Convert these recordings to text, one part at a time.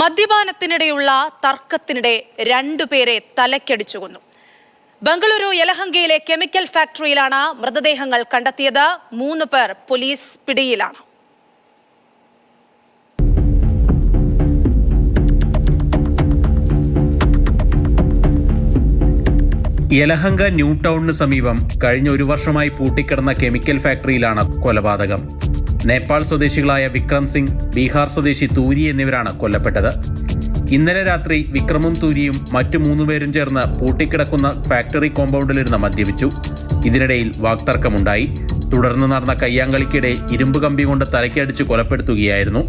മദ്യപാനത്തിനിടെയുള്ള തർക്കത്തിനിടെ രണ്ടുപേരെ തലക്കടിച്ചു കൊന്നു. ബംഗളൂരു യലഹങ്കയിലെ കെമിക്കൽ ഫാക്ടറിയിലാണ് മൃതദേഹങ്ങൾ കണ്ടെത്തിയത്. മൂന്ന് പേർ പോലീസ് പിടിയിലാണ്. യലഹങ്ക ന്യൂ ടൗണിന് സമീപം കഴിഞ്ഞ ഒരു വർഷമായി പൂട്ടിക്കിടന്ന കെമിക്കൽ ഫാക്ടറിയിലാണ് കൊലപാതകം. നേപ്പാൾ സ്വദേശികളായ വിക്രം സിംഗ് ബീഹാർ സ്വദേശി തൂരി എന്നിവരാണ് കൊല്ലപ്പെട്ടത്. ഇന്നലെ രാത്രി വിക്രമും തൂരിയും മറ്റു മൂന്നുപേരും ചേർന്ന് പൂട്ടിക്കിടക്കുന്ന ഫാക്ടറി കോമ്പൗണ്ടിലിരുന്ന് മദ്യപിച്ചു. ഇതിനിടയിൽ വാക്തർക്കമുണ്ടായി. തുടർന്ന് നടന്ന കയ്യാങ്കളിക്കിടെ ഇരുമ്പ് കമ്പി കൊണ്ട് തലയ്ക്കടിച്ച് കൊലപ്പെടുത്തുകയായിരുന്നു.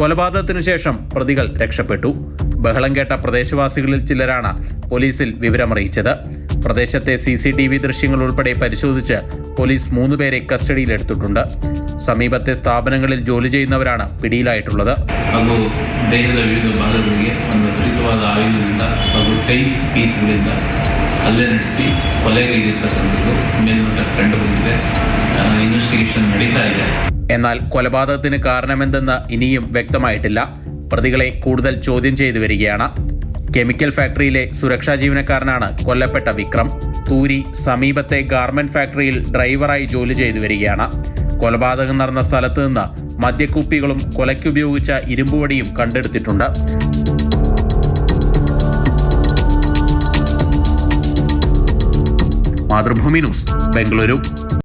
കൊലപാതകത്തിനു ശേഷം പ്രതികൾ രക്ഷപ്പെട്ടു. ബഹളം കേട്ട പ്രദേശവാസികളിൽ ചിലരാണ് പോലീസിൽ വിവരമറിയിച്ചത്. പ്രദേശത്തെ സി സി ടി വി ദൃശ്യങ്ങൾ ഉൾപ്പെടെ പരിശോധിച്ച് പോലീസ് മൂന്നുപേരെ കസ്റ്റഡിയിലെടുത്തിട്ടുണ്ട്. സമീപത്തെ സ്ഥാപനങ്ങളിൽ ജോലി ചെയ്യുന്നവരാണ് പിടിയിലായിട്ടുള്ളത് ಹಾಗೂ ದೇಹದ ವಿವಿಧ ಭಾಗಗಳಿಗೆ ಒಂದು ತ್ವರಿತವಾದ ಆಯುಧದಿಂದ ಹಾಗೂ ಟೈಲ್ಸ್ ಪೀಸ್ಗಳಿಂದ ಹಲ್ಲೆ ನಡೆಸಿ ಕೊಲೆಗೈದಿರ್ತಕ್ಕಂಥದ್ದು ಮೇಲ್ನೋಟ ಕಂಡು ಬಂದಿದೆ ಇನ್ವೆಸ್ಟಿಗೇಷನ್ ನಡೀತಾ ಇದೆ എന്നാൽ കൊലപാതകത്തിന് കാരണമെന്തെന്ന് ഇനിയും വ്യക്തമായിട്ടില്ല പ്രതികളെ കൂടുതൽ ചോദ്യം ചെയ്തു വരികയാണ് കെമിക്കൽ ഫാക്ടറിയിലെ സുരക്ഷാ ജീവനക്കാരനാണ് കൊല്ലപ്പെട്ട വിക്രം തൂരി സമീപത്തെ ഗാർമെന്റ് ഫാക്ടറിയിൽ ഡ്രൈവറായി ജോലി ചെയ്തു വരികയാണ് കൊലപാതകം നടന്ന സ്ഥലത്ത് നിന്ന് മദ്യക്കുപ്പികളും കൊലയ്ക്കുപയോഗിച്ച ഇരുമ്പുവടിയും കണ്ടെടുത്തിട്ടുണ്ട്. മാതൃഭൂമി ന്യൂസ് ബംഗളൂരു.